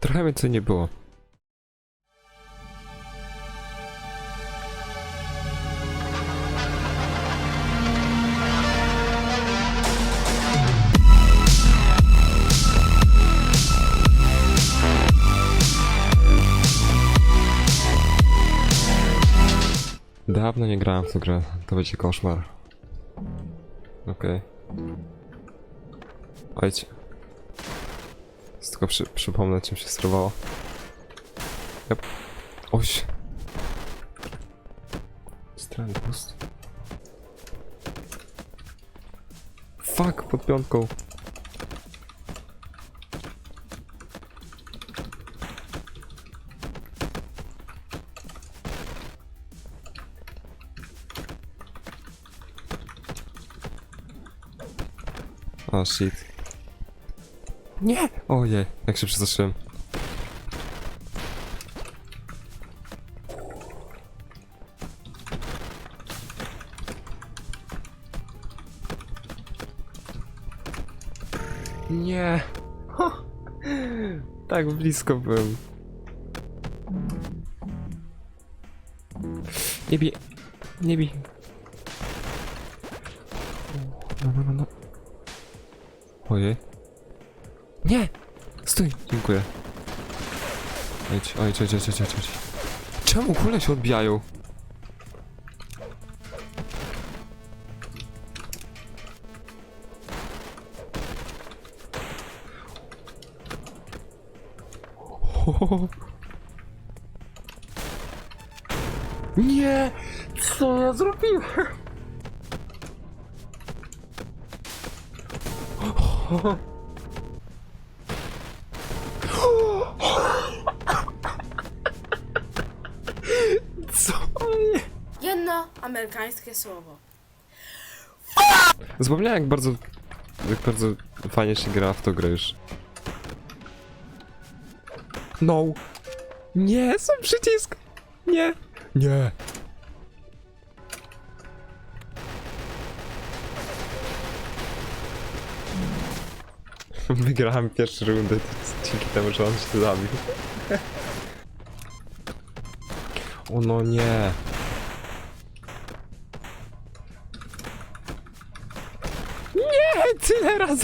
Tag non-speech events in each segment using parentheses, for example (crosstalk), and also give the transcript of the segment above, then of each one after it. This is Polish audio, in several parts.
Trochę więcej nie było. Dawno nie grałem w tę grę. To będzie koszmar. Okej. Ojcie. Tylko przy, przypomnę, czym się sterowało. Yep. Oś. Strand boost. Fuck, pod piątką. O shit. Nie! Ojej, jak się przestraszyłem. Nie! Ha! Tak blisko byłem. Nie bij. Nie bij. No, no, no, no. Ojej. Nie! Stój! Dziękuję. Ojdź, ojdź, ojdź, ojdź, ojdź, ojdź. Czemu kule się odbijają? (laughs) Nie! Co ja zrobiłem? (laughs) Amerykańskie słowo. Zapomniałem jak bardzo, jak bardzo fajnie się gra w tą grę już. No. Nie, sam przycisk. Nie. Nie. (laughs) Wygrałem pierwszą rundę dzięki temu, że on się zabił. O no. Nie,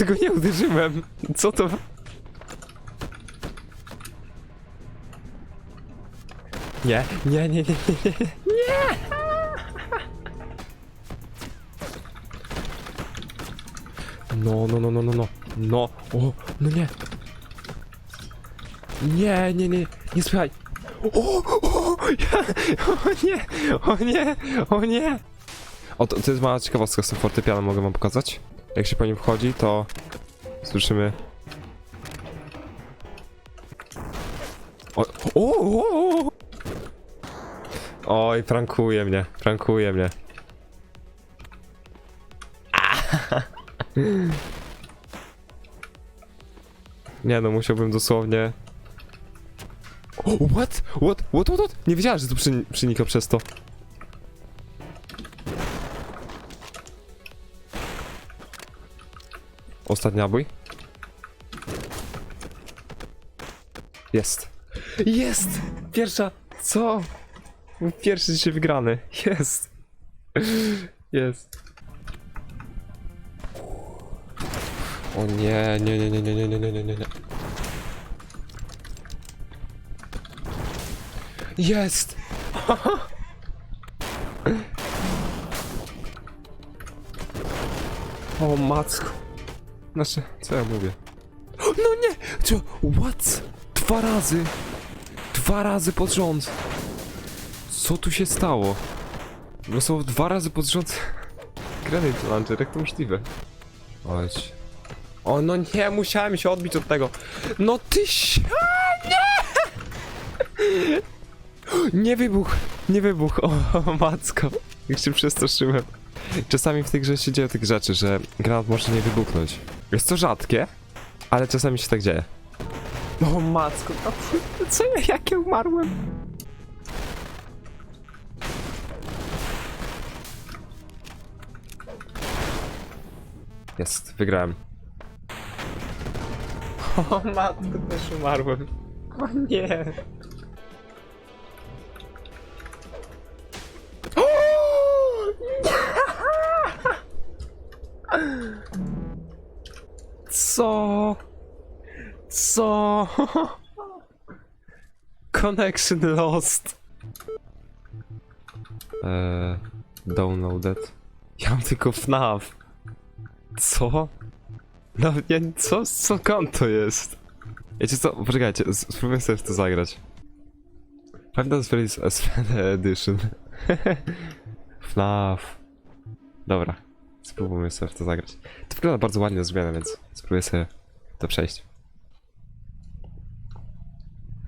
(laughs) go nie uderzyłem. Co to? Nie, nie, nie, nie, nie, nie, nie. No, no, no, no, no, no. No, o, no nie. Nie, nie, nie, nie słuchaj. O, o, ja, o nie, o nie, o nie. O, to, to jest mała ciekawostka z tym fortepianem, mogę wam pokazać? Jak się po nim wchodzi, to słyszymy... O, o, o, o. Oj, prankuje mnie, prankuje mnie. (laughs) Nie no, musiałbym dosłownie... What? What? What? What? what? Nie wiedziałem, że to przenika przez to. Ostatni nabój. Jest. Jest! Pierwsza! Co? Mój Pierwszy dzisiaj wygrany. Jest! Jest. O nie, nie, nie, nie, nie, nie, nie, nie, nie, nie, nie. Jest! O macku. Znaczy, co ja mówię? No nie! Co? What? Dwa razy! Dwa razy pod rząd! Co tu się stało? Dosłownie dwa razy pod rząd... Granate launcher, jak to możliwe? Chodź. O no nie, musiałem się odbić od tego. No ty się... Nie! Nie wybuch, nie wybuch, o, o. Jak się przestraszyłem. Czasami w tej grze się dzieją takie rzeczy, że granat może nie wybuchnąć. Jest to rzadkie, ale czasami się tak dzieje. O macko, no, (laughs) co ja, jak ja umarłem? Jest, wygrałem. O matko, też umarłem. O nie. Co? Co? (laughs) Connection lost. Eee, downloaded. Ja mam tylko FNAF. Co? No nie, co, co kąt to jest? Wiecie co, poczekajcie, spróbuję sobie w to zagrać. Z Freddy's SFN Edition. (laughs) FNAF. Dobra, spróbujmy sobie w to zagrać. To wygląda bardzo ładnie zrobione, więc spróbuję sobie to przejść.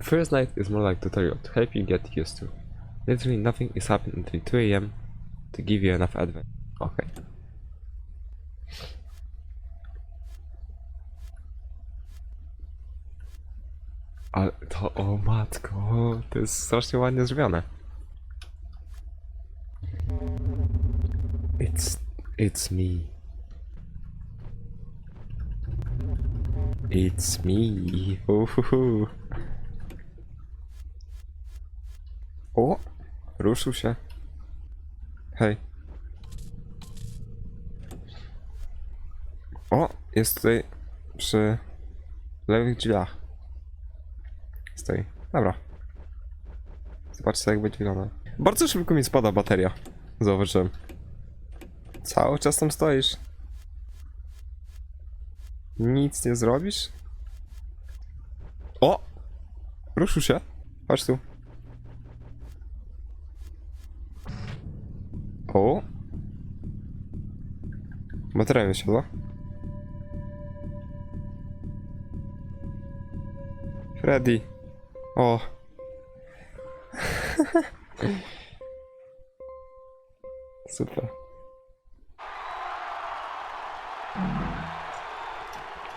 First night is more like tutorial to help you get used to. Literally nothing is happening until 2 a.m. to give you enough advent. Okay. Ale to, o matko, to jest strasznie ładnie zrobione. It's, it's me. It's me. Uhuhu. O, ruszył się. Hej. O, jest tutaj przy lewych drzwiach. Stoi. Dobra. Zobaczcie jak będzie wyglądał. Bardzo szybko mi spada bateria. Zauważyłem. Cały czas tam stoisz. Nic nie zrobisz? O! Ruszył się. Chodź tu. O! Bateria mi siadła. Freddy. O. (laughs) Super.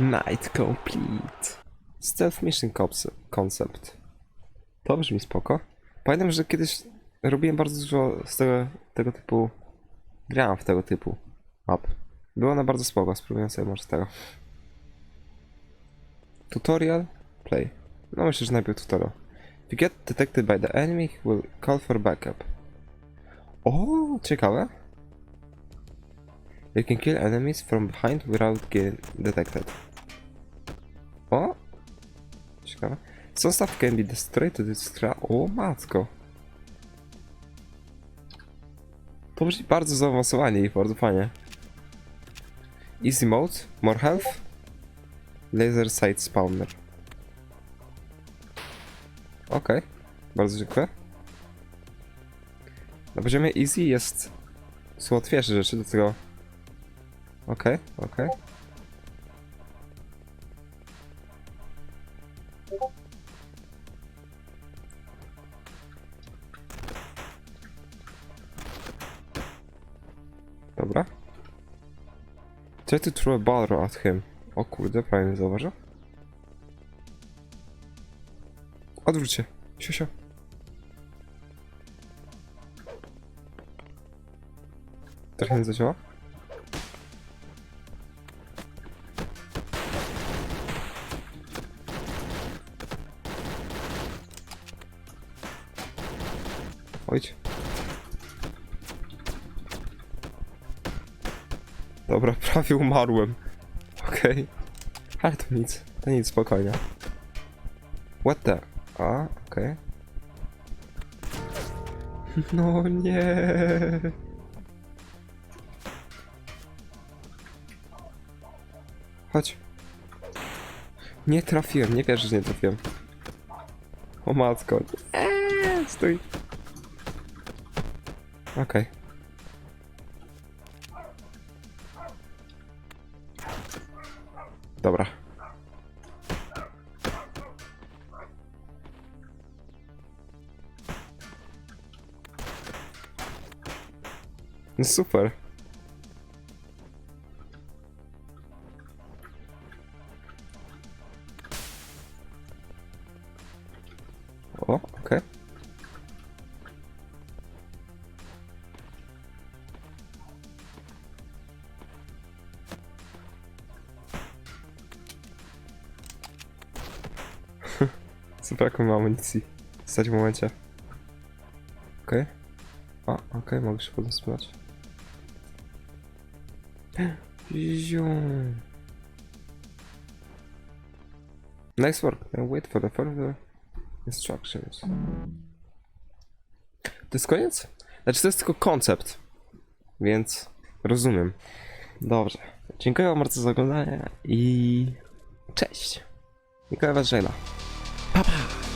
Night complete. Stealth mission conce- concept. To brzmi spoko. Pamiętam, że kiedyś robiłem bardzo dużo z tego, tego typu... Grałem w tego typu map. Było ona bardzo spoko, spróbuję sobie może tego. Tutorial? Play. No myślę, że najpierw tutorial. If you get detected by the enemy, he will call for backup. O, ciekawe. You can kill enemies from behind without getting detected. O! Ciekawe. Some stuff can be destroyed to destroy... O, matko. To brzmi bardzo zaawansowanie i bardzo fajnie. Easy mode, more health, laser sight spawner. Okej, bardzo dziękuję. Na poziomie easy jest są rzeczy, do tego... Okej, okej. Try to throw a ball at him. O kurde, prawie mnie zauważył. Odwróć się. Siosio. Trochę nie zadziała? Ojdź. Dobra, (laughs) prawie umarłem. Okej. Ale to nic. To nic, spokojnie. What the? A, okej. (laughs) No nie. Chodź. Nie trafiłem, nie wierzę, że nie trafiłem. O matko. Eee, stój. Okej. Dobra. No super. Zabrakło mi amunicji. Stać w momencie. Okej. A, okej, mogę się potem spytać. Ziu. Nice work. Now wait for the further instructions. To jest koniec? Znaczy to jest tylko koncept. Więc rozumiem. Dobrze. Dziękuję wam bardzo za oglądanie i cześć. Mikołaj was. Bye bye.